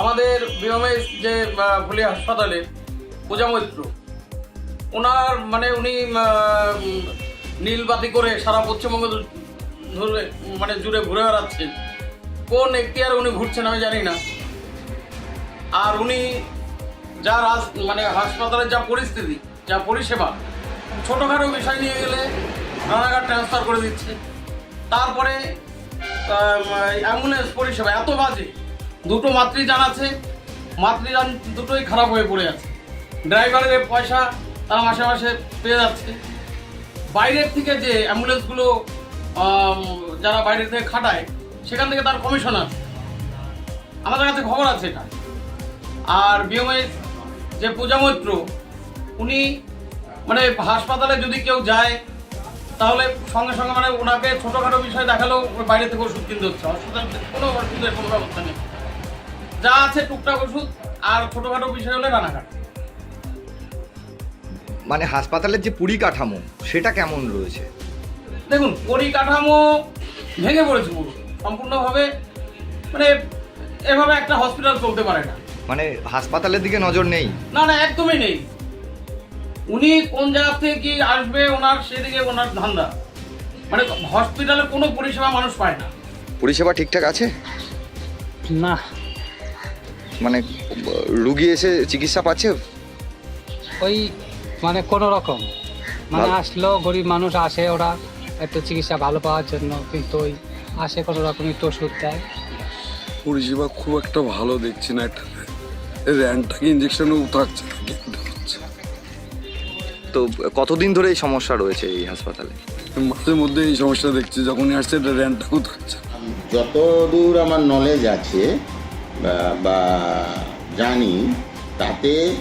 আমাদের বিএমএস যে ফুলি হাসপাতালে পূজা মৈত্র, ওনার মানে উনি নীলবাতি করে সারা পশ্চিমবঙ্গ ধরে মানে জুড়ে ঘুরে বেড়াচ্ছেন। কোন এখতিয়ারে উনি ঘুরছেন আমি জানি না। আর উনি যা রাজ মানে হাসপাতালের যা পরিস্থিতি, যা পরিষেবা, ছোটোখাটো বিষয় নিয়ে গেলে রানাঘাট ট্রান্সফার করে দিচ্ছে। তারপরে অ্যাম্বুলেন্স পরিষেবা এত বাজে দুটো মাতৃযান আছে মাতৃযান দুটোই খারাপ হয়ে পড়ে আছে। ড্রাইভারের পয়সা তারা মাসে মাসে পেয়ে যাচ্ছে। বাইরের থেকে যে অ্যাম্বুলেন্সগুলো যারা বাইরে থেকে খাটায়, সেখান থেকে তার কমিশন আছে। আমাদের কাছে খবর আছে এটা। আর বিএমএস যে পূজা মৈত্র, উনি মানে হাসপাতালে যদি কেউ যায়, তাহলে সঙ্গে সঙ্গে মানে ওনাকে ছোটোখাটো বিষয় দেখালেও বাইরে থেকে ওষুধ কিনতে হচ্ছে। হসপিটাল কোনো ওষুধের কোনো ব্যবস্থা নেই। যা আছে টুকটাক ওষুধ আর ছোটোখাটো বিষয় হলে রানাঘাট। মানে হাসপাতালের যে পরিকাঠামো সেটা কেমন রয়েছে? দেখুন পরিকাঠামো ভেঙে পড়েছে পুরো। সম্পূর্ণভাবে মানে এভাবে একটা হসপিটাল চলতে পারে না। মানে হাসপাতালের দিকে নজর নেই? না না একদমই নেই। উনি কোন জায়গা থেকে কি আসবে ওনার সেদিকে ওনার ধান্দা। মানে হসপিটালে কোনো পরিষেবা মানুষ পায় না। পরিষেবা ঠিকঠাক আছে? না। মানে রুগী এসে চিকিৎসা পাচ্ছে? ওই মানে কোনো রকম। মানে ভালো। আসলো গরিব মানুষ আসে ওরা একটু চিকিৎসা ভালো পাওয়ার জন্য কিন্তু ওই আসে কোনো রকম একটু ওষুধ দেয়। পরিষেবা খুব একটা ভালো দেখছি না এটা র্যানটাকে ইঞ্জেকশনও থাকছে না তো কতদিন ধরে এই সমস্যা রয়েছে এই হাসপাতালে? মাঝে মধ্যে এই সমস্যা দেখছি যখনই আসছে এটা র্যানটাকেও থাকছে না। যতদূর আমার নলেজ আছে বা- জানি তাতে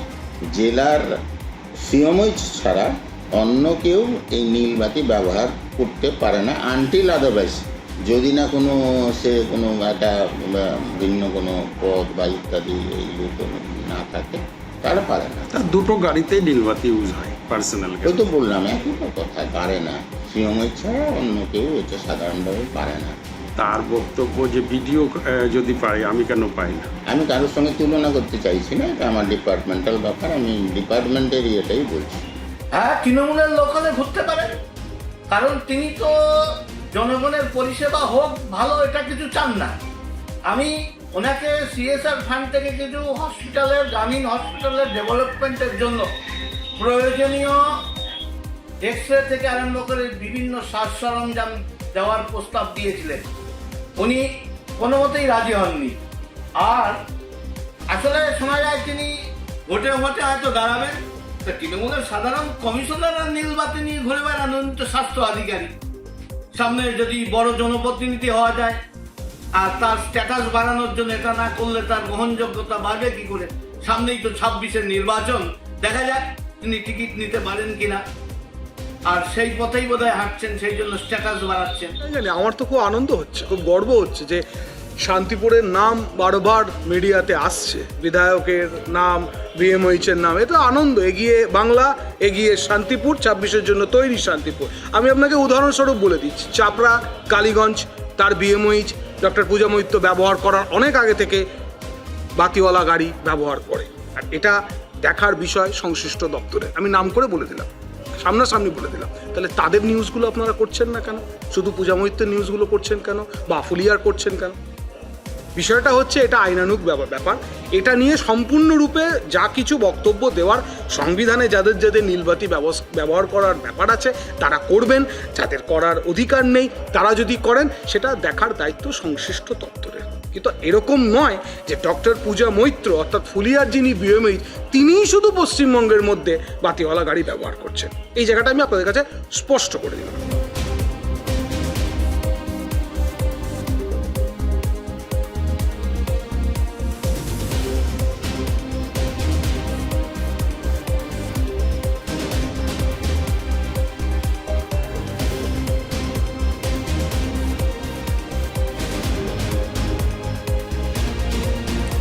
জেলার সিএমএইচ ছাড়া অন্য কেউ এই নীলবাতি ব্যবহার করতে পারে না। আনটিল আদারওয়াইজ যদি না কোনো সে কোনো একটা ভিন্ন কোনো পদ বা ইত্যাদি এইগুলো না থাকে তারা পারে না। তার দুটো গাড়িতেই নীলবাতি ইউজ হয় পার্সোনাল ওই তো বললাম একই কথা পারে না। সিএমএইচ ছাড়া অন্য কেউ এটা সাধারণভাবে পারে না। তার বক্তব্য যে ভিডিও যদি পাই আমি কেন পাই না? আমি কারোর সঙ্গে তুলনা করতে চাইছি না এটা আমার ডিপার্টমেন্টাল ব্যাপার আমি ডিপার্টমেন্টের ইয়েটাই বলছি। হ্যাঁ তৃণমূলের লোকালে ঘুরতে পারেন কারণ তিনি তো জনগণের পরিষেবা হোক ভালো এটা কিছু চান না। আমি ওনাকে সিএসআর ফান্ড থেকে কিছু হসপিটালের গ্রামীণ হসপিটালের ডেভেলপমেন্টের জন্য প্রয়োজনীয় এক্স রে থেকে আরম্ভ করে বিভিন্ন সাজ সরঞ্জাম দেওয়ার প্রস্তাব দিয়েছিলেন। উনি কোনো মতেই রাজি হননি। আর আসলে শোনা যায় তিনি ভোটে ভোটে হয়তো দাঁড়াবেন। তো তৃণমূলের সাধারণ কমিশনার আর নীলবাতি নিয়ে ঘুরে বেড়ান, উনি তো স্বাস্থ্য আধিকারিক। সামনে যদি বড় জনপ্রতিনিধি হওয়া যায়, আর তার স্ট্যাটাস বাড়ানোর জন্য এটা না করলে তার গ্রহণযোগ্যতা বাড়বে কি করে? সামনেই তো ছাব্বিশের নির্বাচন। দেখা যাক তিনি টিকিট নিতে পারেন কিনা। আর সেই পথেই বোধহয় হাঁটছেন, সেই জন্য স্ট্যাটাস বাড়াচ্ছেন। জানি আমার তো খুব আনন্দ হচ্ছে, খুব গর্ব হচ্ছে যে শান্তিপুরের নাম বারবার মিডিয়াতে আসছে, বিধায়কের নাম, বিএমওইচের নাম এটা আনন্দ, এগিয়ে বাংলা, এগিয়ে শান্তিপুর, ছাব্বিশের জন্য তৈরি শান্তিপুর। আমি আপনাকে উদাহরণস্বরূপ বলে দিচ্ছি, চাপড়া, কালীগঞ্জ, তার বিএমওইচ, ডক্টর পূজা মৈত্র ব্যবহার করার অনেক আগে থেকে বাতিওয়ালা গাড়ি ব্যবহার করে। আর এটা দেখার বিষয় সংশ্লিষ্ট দপ্তরে আমি নাম করে বলে দিলাম। সামনাসামনি বলে দিলাম। তাহলে তাদের নিউজগুলো আপনারা করছেন না কেন? শুধু পূজা মৈত্রের নিউজগুলো করছেন কেন? বা ফুলিয়ার করছেন কেন? বিষয়টা হচ্ছে এটা আইনানুক ব্যাপার। এটা নিয়ে সম্পূর্ণরূপে যা কিছু বক্তব্য দেওয়ার সংবিধানে যাদের যাদের নীলবাতি ব্যবহার করার ব্যাপার আছে, তারা করবেন। যাদের করার অধিকার নেই, তারা যদি করেন, সেটা দেখার দায়িত্ব সংশ্লিষ্ট দপ্তরের। কিন্তু এরকম নয় যে ডক্টর পূজা মৈত্র অর্থাৎ ফুলিয়ার যিনি বিএমএইচ তিনিই শুধু পশ্চিমবঙ্গের মধ্যে বাতিওয়ালা গাড়ি ব্যবহার করছেন। এই জায়গাটা আমি আপনাদের কাছে স্পষ্ট করে দিলাম।